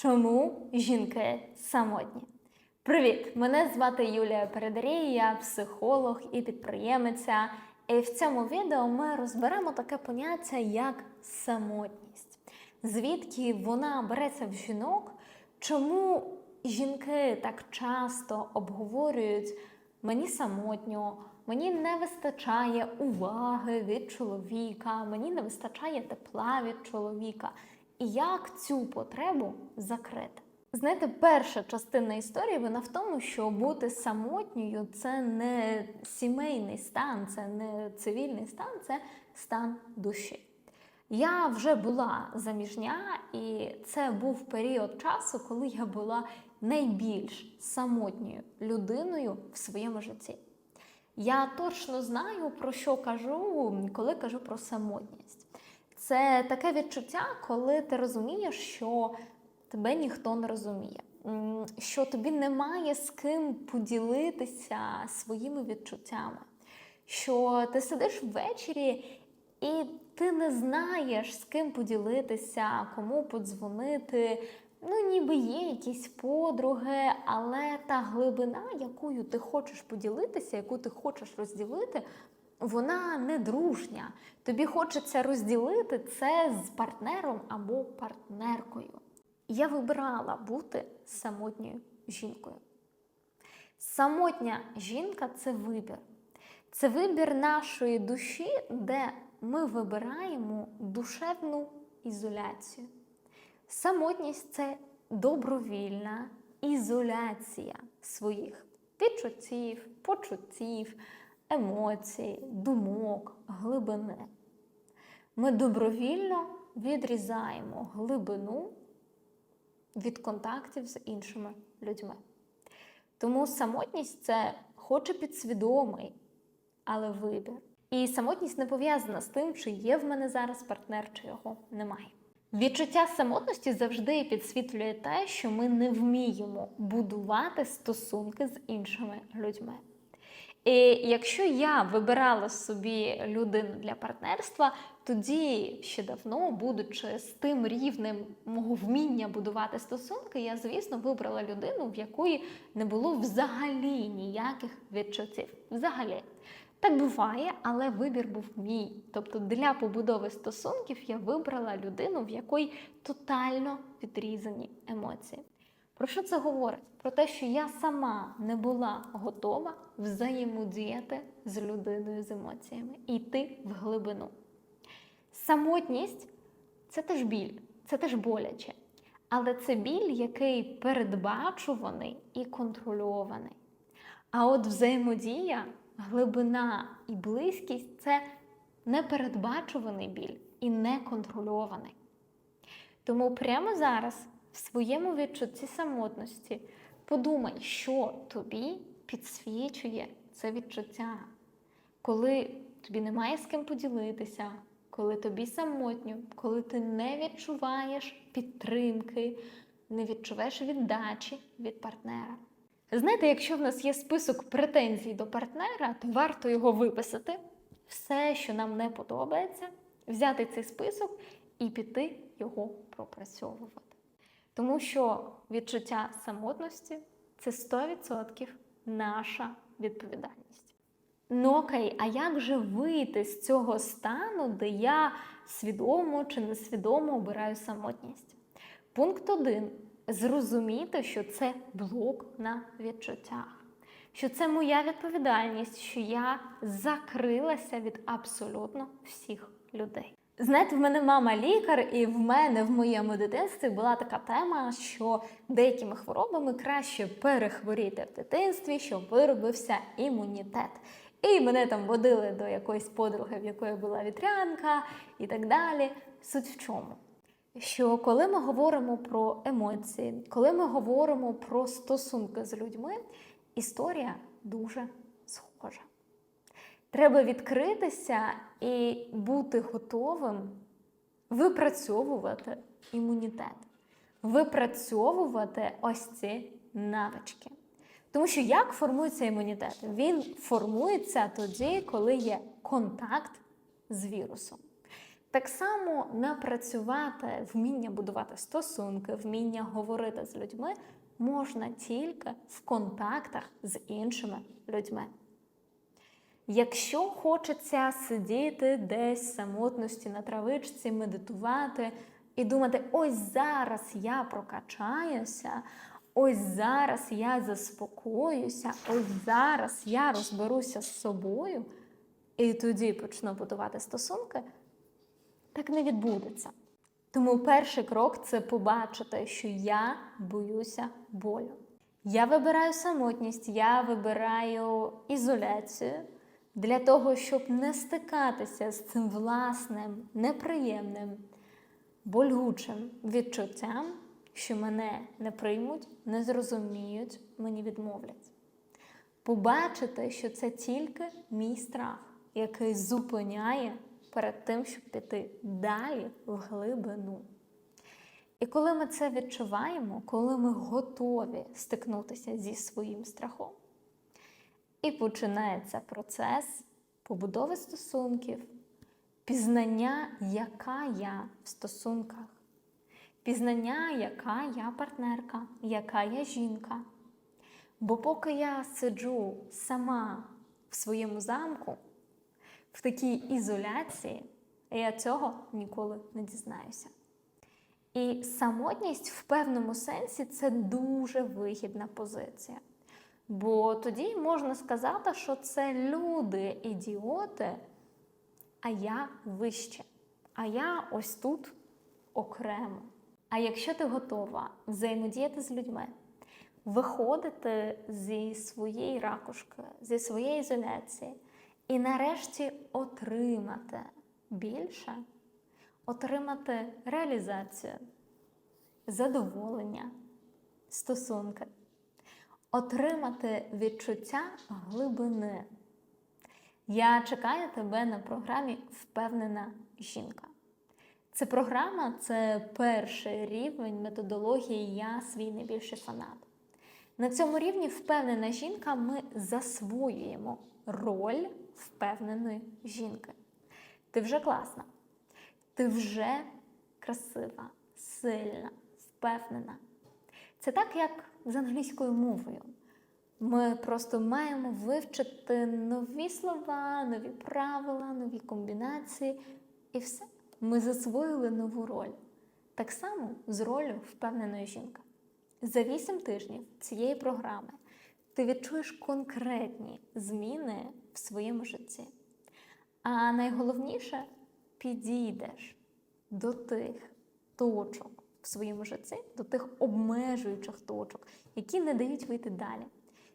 Чому жінки самотні? Привіт! Мене звати Юлія Передарій, я психолог і підприємиця. І в цьому відео ми розберемо таке поняття як самотність. Звідки вона береться в жінок? Чому жінки так часто обговорюють мені самотньо, мені не вистачає уваги від чоловіка, мені не вистачає тепла від чоловіка. І як цю потребу закрити? Знаєте, перша частина історії вона в тому, що бути самотньою це не сімейний стан, це не цивільний стан, це стан душі. Я вже була заміжня, і це був період часу, коли я була найбільш самотньою людиною в своєму житті. Я точно знаю, про що кажу, коли кажу про самотність. Це таке відчуття, коли ти розумієш, що тебе ніхто не розуміє, що тобі немає з ким поділитися своїми відчуттями, що ти сидиш ввечері і ти не знаєш, з ким поділитися, кому подзвонити. Ну, ніби є якісь подруги, але та глибина, якою ти хочеш поділитися, яку ти хочеш розділити, вона не дружня. Тобі хочеться розділити це з партнером або партнеркою. Я вибирала бути самотньою жінкою. Самотня жінка це вибір. Це вибір нашої душі, де ми вибираємо душевну ізоляцію. Самотність це добровільна ізоляція своїх відчуттів, почуттів, емоцій, думок, глибини. Ми добровільно відрізаємо глибину від контактів з іншими людьми. Тому самотність це хоч і підсвідомий, але вибір. І самотність не пов'язана з тим, чи є в мене зараз партнер, чи його немає. Відчуття самотності завжди підсвітлює те, що ми не вміємо будувати стосунки з іншими людьми. І якщо я вибирала собі людину для партнерства, тоді ще давно, будучи з тим рівнем мого вміння будувати стосунки, я, звісно, вибрала людину, в якої не було взагалі ніяких відчуттів. Взагалі. Так буває, але вибір був мій. Тобто для побудови стосунків я вибрала людину, в якої тотально відрізані емоції. Про що це говорить? Про те, що я сама не була готова взаємодіяти з людиною з емоціями і йти в глибину. Самотність це теж біль, це теж боляче. Але це біль, який передбачуваний і контрольований. А от взаємодія, глибина і близькість це непередбачуваний біль і неконтрольований. Тому прямо зараз в своєму відчутті самотності подумай, що тобі підсвічує це відчуття, коли тобі немає з ким поділитися, коли тобі самотньо, коли ти не відчуваєш підтримки, не відчуваєш віддачі від партнера. Знаєте, якщо в нас є список претензій до партнера, то варто його виписати, все, що нам не подобається, взяти цей список і піти його пропрацьовувати. Тому що відчуття самотності це 100% наша відповідальність. Ну окей, а як же вийти з цього стану, де я свідомо чи несвідомо обираю самотність? Пункт 1. Зрозуміти, що це блок на відчуттях, що це моя відповідальність, що я закрилася від абсолютно всіх людей. Знаєте, в мене мама лікар, і в мене в моєму дитинстві була така тема, що деякими хворобами краще перехворіти в дитинстві, щоб виробився імунітет. І мене там водили до якоїсь подруги, в якої була вітрянка і так далі. Суть в чому? Що коли ми говоримо про емоції, коли ми говоримо про стосунки з людьми, історія дуже. Треба відкритися і бути готовим випрацьовувати імунітет, випрацьовувати ось ці навички. Тому що як формується імунітет? Він формується тоді, коли є контакт з вірусом. Так само напрацювати вміння будувати стосунки, вміння говорити з людьми можна тільки в контактах з іншими людьми. Якщо хочеться сидіти десь самотності на травичці, медитувати і думати, ось зараз я прокачаюся, ось зараз я заспокоюся, ось зараз я розберуся з собою, і тоді почну будувати стосунки, так не відбудеться. Тому перший крок це побачити, що я боюся болю. Я вибираю самотність, я вибираю ізоляцію для того, щоб не стикатися з цим власним, неприємним, болючим відчуттям, що мене не приймуть, не зрозуміють, мені відмовлять. Побачити, що це тільки мій страх, який зупиняє перед тим, щоб піти далі в глибину. І коли ми це відчуваємо, коли ми готові стикнутися зі своїм страхом, і починається процес побудови стосунків, пізнання, яка я в стосунках, пізнання, яка я партнерка, яка я жінка. Бо поки я сиджу сама в своєму замку, в такій ізоляції, я цього ніколи не дізнаюся. І самотність в певному сенсі це дуже вигідна позиція. Бо тоді можна сказати, що це люди ідіоти, а я вище. А я ось тут окремо. А якщо ти готова взаємодіяти з людьми, виходити зі своєї ракушки, зі своєї ізоляції, і нарешті отримати більше, отримати реалізацію, задоволення, стосунки, отримати відчуття глибини. Я чекаю тебе на програмі Впевнена жінка. Це програма це перший рівень методології Я свій найбільший фанат. На цьому рівні впевнена жінка ми засвоюємо роль впевненої жінки. Ти вже класна, ти вже красива, сильна, впевнена. Це так, як з англійською мовою. Ми просто маємо вивчити нові слова, нові правила, нові комбінації, і все. Ми засвоїли нову роль. Так само з ролью впевненої жінки. За 8 тижнів цієї програми ти відчуєш конкретні зміни в своєму житті. А найголовніше підійдеш до тих точок своєму житті, до тих обмежуючих точок, які не дають вийти далі,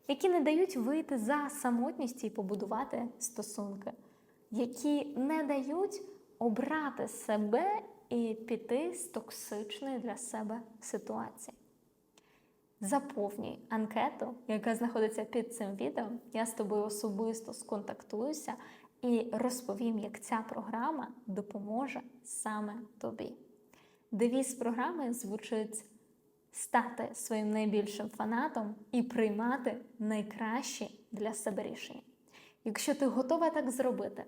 які не дають вийти за самотність і побудувати стосунки, які не дають обрати себе і піти з токсичної для себе ситуації. Заповнюй анкету, яка знаходиться під цим відео. Я з тобою особисто сконтактуюся і розповім, як ця програма допоможе саме тобі. Девіз програми звучить стати своїм найбільшим фанатом і приймати найкращі для себе рішення. Якщо ти готова так зробити,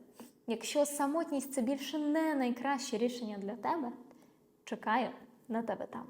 якщо самотність це більше не найкраще рішення для тебе, чекаю на тебе там.